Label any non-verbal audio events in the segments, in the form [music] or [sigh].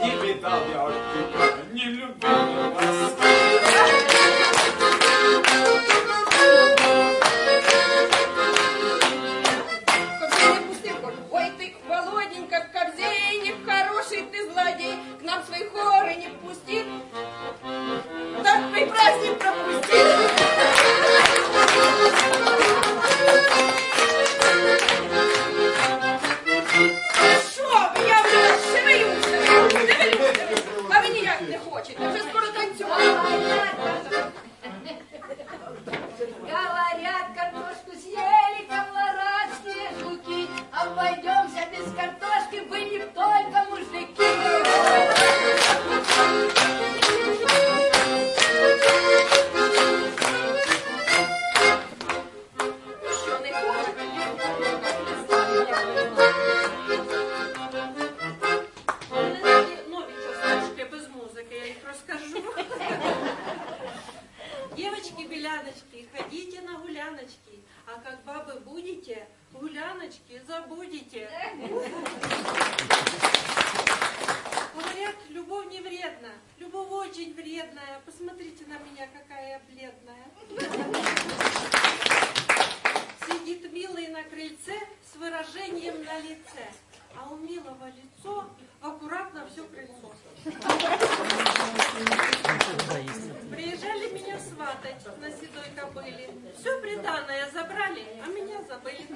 не видал я тебя, не любил вас. Ой, ты, Володенька, корзейник, хороший ты злодей, к нам свои хоры не пустит, так прекрасней пропустит. Беляночки, ходите на гуляночки, а как бабы будете, гуляночки забудете. Говорят, любовь не вредна, любовь очень вредная. Посмотрите на меня, какая я бледная. Сидит милый на крыльце с выражением на лице, а у милого лицо аккуратно все крыльцо. На седой кобыле. Все приданное забрали, а меня забыли.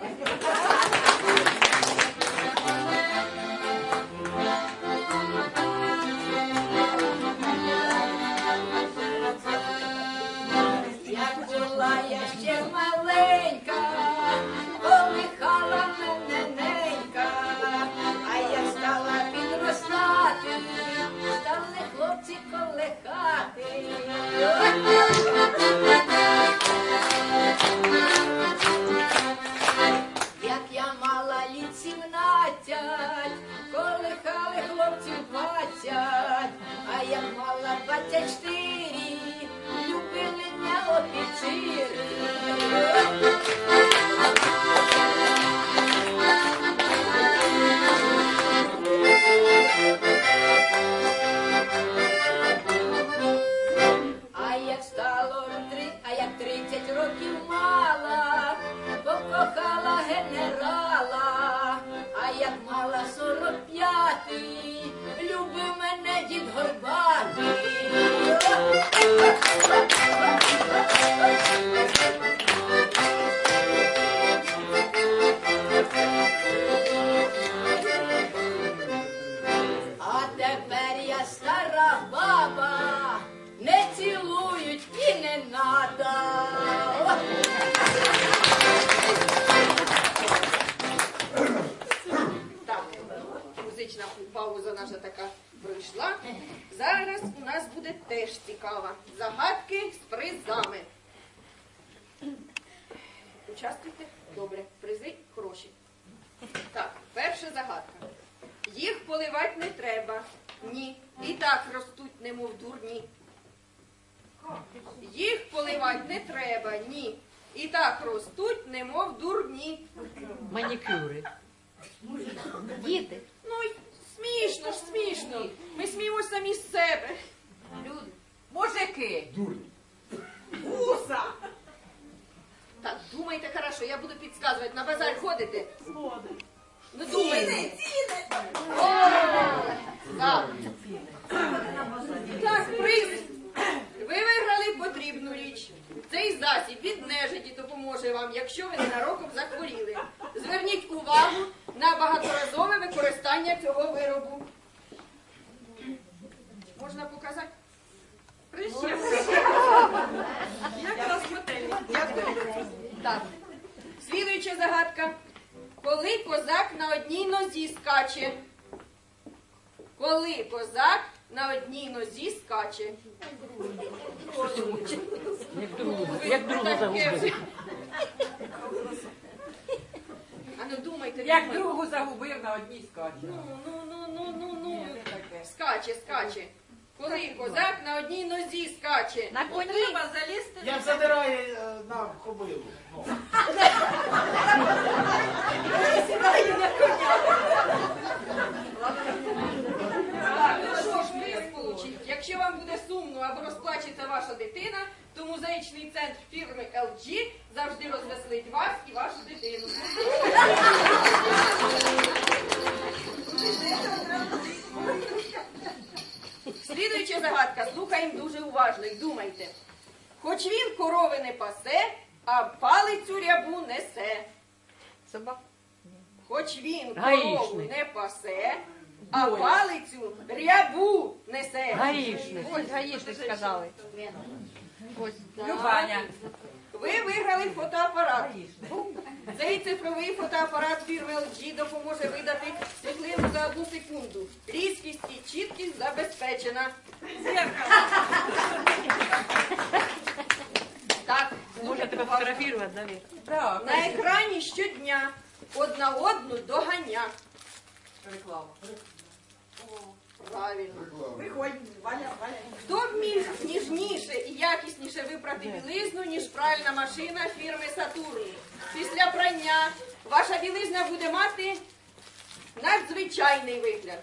Як мала сорок п'ятий, любив мене дід Горбатий. Теж цікава. Загадки з призами. Участвуйте? Добре. Призи хороші. Так, перша загадка. Їх поливати не треба. Ні. І так ростуть, немов дурні. Їх поливати не треба, ні. І так ростуть, немов дурні. Манікюри. Діти, Ну, смішно ж, смішно. Ми сміємося самі з себе. Люди, Мужики. Гуса! Так, думайте хорошо, я буду підказувати. На базар ходите? Ну думайте. О, Так. Так, приз. Ви виграли потрібну річ. Цей засіб від нежиті допоможе вам, якщо ви ненароком захворіли. Зверніть увагу на багаторазове використання цього виробу. Можна показати? Так. Слідуюча загадка. Коли козак на одній нозі скаче? Коли козак на одній нозі скаче? Як другу, як другу загубили. А ну думайте, Як думайте. другу загубив на одній скачі. Ну, ну, ну, ну, ну, ну. Скаче, скаче. Коли козак на одній нозі скаче? На коні. Треба залізти. Я задираю е, на кобилу. Ну. Сідає на коня. Так, ну що ж, ми якщо вам буде сумно або розплачеться ваша дитина, то музичний центр фірми LG завжди розвеселить вас і вашу дитину. Слідуюча загадка, слухаємо дуже уважно і думайте. Хоч він корови не пасе, а палицю рябу несе. Собак. Хоч він корову Гаїшник. не пасе, а палицю рябу несе. Гаїшник. Ось гаїшник сказали. Ось. Любаня. Ви виграли фотоапарат. Цей цифровий фотоапарат фірми LG допоможе видати світлину за одну секунду. Різкість і чіткість забезпечена. Так, Може тебе фотографувати, да, Вір? Так, на екрані щодня одна одну доганя. реклама. Правильно. Приходь, Валя, Валя. Хто вмів ніжніше і якісніше випрати білизну, ніж пральна машина фірми Сатурн? Після прання ваша білизна буде мати надзвичайний вигляд.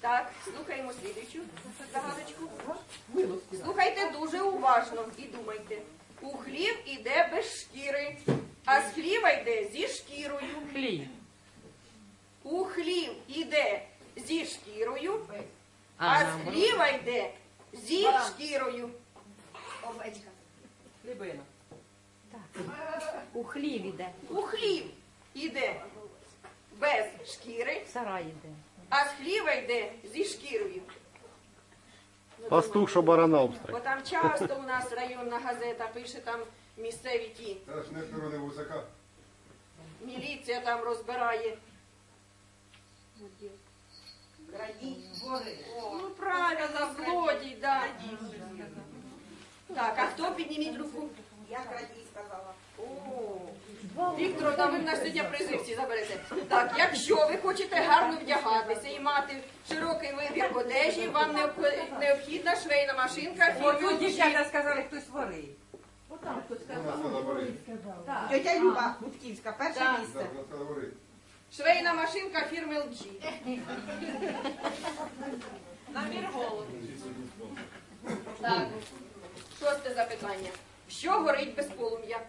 Так, слухаємо слідуючу загадочку. Слухайте дуже уважно і думайте. У хлів іде без шкіри, а з хліва йде зі шкірою. Хліб. У хлів іде зі шкірою, а з хліва йде зі шкірою. Овечка. Хлібина. У хлів іде. У хлів іде без шкіри, Сарай іде. а з хліва йде зі шкірою. Пастух, що барана обстріл. Бо там часто у нас районна газета пише там місцеві ті. Та ж не сторони вусака. Міліція там розбирає. Ну правильно, злодій, да. Так, а хто підніміть руку? Я крадій Сказала. О, ви в нас сьогодні призивці заберете. Так, якщо ви хочете гарно вдягатися і мати широкий вибір одежі, вам необхідна швейна машинка Ось дівчата сказали, хтось ворий. Сказала варить. Тетя Люба Гудківська, перше Так. місце. Швейна машинка фірми LG. Намір голову. Так, шосте запитання. Що горить без полум'я?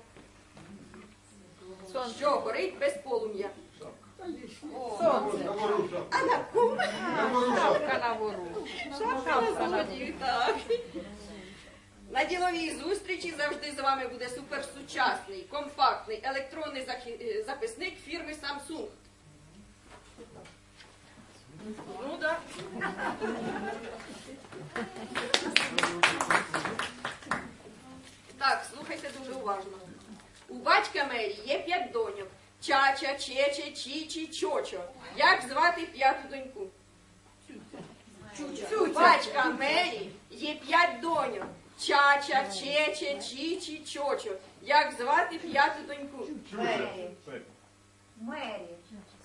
Що горить без полум'я? Шапку. А на кум? Шапка на гору. Шапка на злодію, так. На діловій зустрічі завжди з вами буде суперсучасний, компактний електронний е, записник фірми Samsung. Ну да. Так, слухайте дуже уважно. У батька Мері є п'ять доньок. Чача, Чече, Чічі, Чочо. Як звати п'яту доньку? У батька Мері є п'ять доньок. Чача, Чече, Чічі, Чочо. Як звати п'яту доньку? Мері. Мері.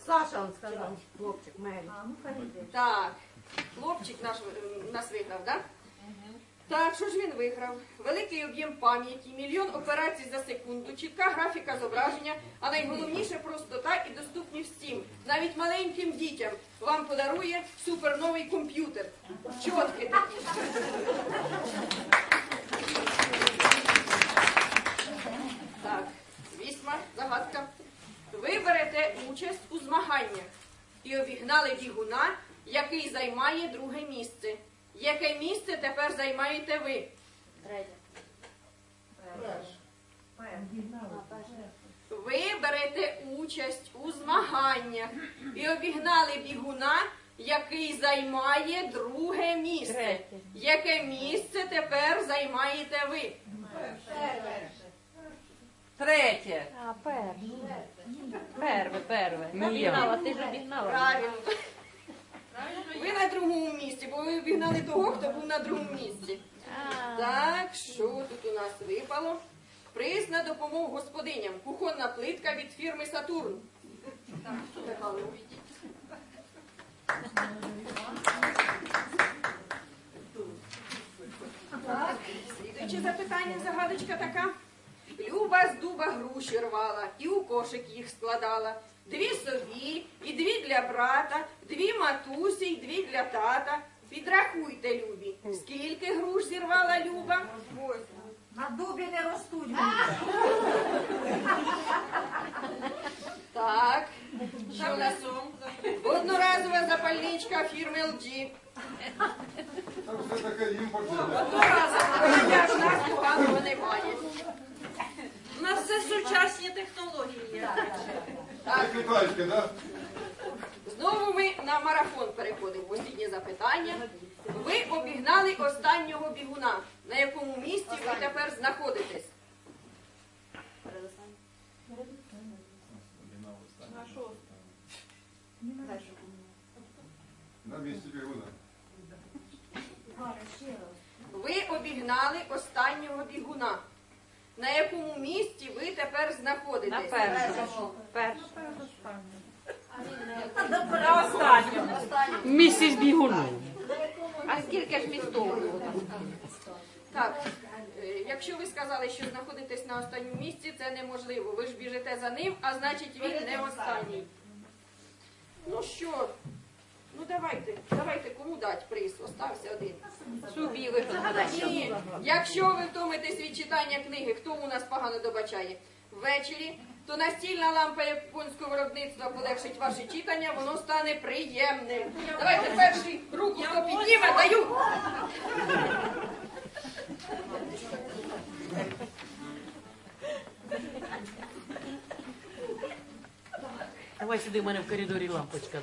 Саша, он сказав, хлопчик, Мері. Ну. Так, хлопчик наш нас виграв, так? Так, що ж він виграв? Великий об'єм пам'яті, мільйон операцій за секунду, чітка графіка зображення, а найголовніше простота і доступність всім. Навіть маленьким дітям вам подарує суперновий комп'ютер. Чотки такі. Так, вісьма загадка. Ви берете участь у змаганнях і обігнали бігуна, який займає друге місце. Яке місце тепер займаєте ви? Ви берете участь у змаганнях і обігнали бігуна, який займає друге місце. Яке місце тепер займаєте ви? Третє. А, перше. Перве, перве. Ні, Обігнала, ти ж обігнала. Правильно. Ви на другому місці, бо ви обігнали того, хто був на другому місці. Так, що тут у нас випало? Приз на допомогу господиням. Кухонна плитка від фірми Сатурн. Так, слідуюче запитання, загадочка така. Люба з з дуба груші рвала і у кошик їх складала. Дві собі, і дві для брата, дві матусі, й дві для тата. Підрахуйте, любі, скільки груш зірвала Люба? На дубі не ростуть. [laughs] Так. Що Що у нас? лісом? Одноразова запальничка фірми LG. Там все таке імпортне. Одноразова, хоча в нас поганого немає. У нас все сучасні технології. Це китайське, да? Знову ми на марафон переходимо. Останнє запитання. Ви обігнали останнього бігуна. На якому місці ви тепер знаходитесь? На місці бігуна. Ви обігнали останнього бігуна. На якому місці ви тепер На знаходитесь? першому. Першому. На останньому. Місяць бігуну. А скільки ж містов? Так, е, якщо ви сказали, що знаходитесь на останньому місці, це неможливо. Ви ж біжите за ним, а значить він не останній. Ну що? Ну давайте, давайте, кому дати приз? Остався один. Собі вигадала. Ні, якщо ви втомитесь від читання книги, хто у нас погано добачає? Ввечері, то настільна лампа японського виробництва полегшить ваше читання, воно стане приємним. Давайте перший руку, хто підніме, даю. Давай сюди, в мене в коридорі лампочка.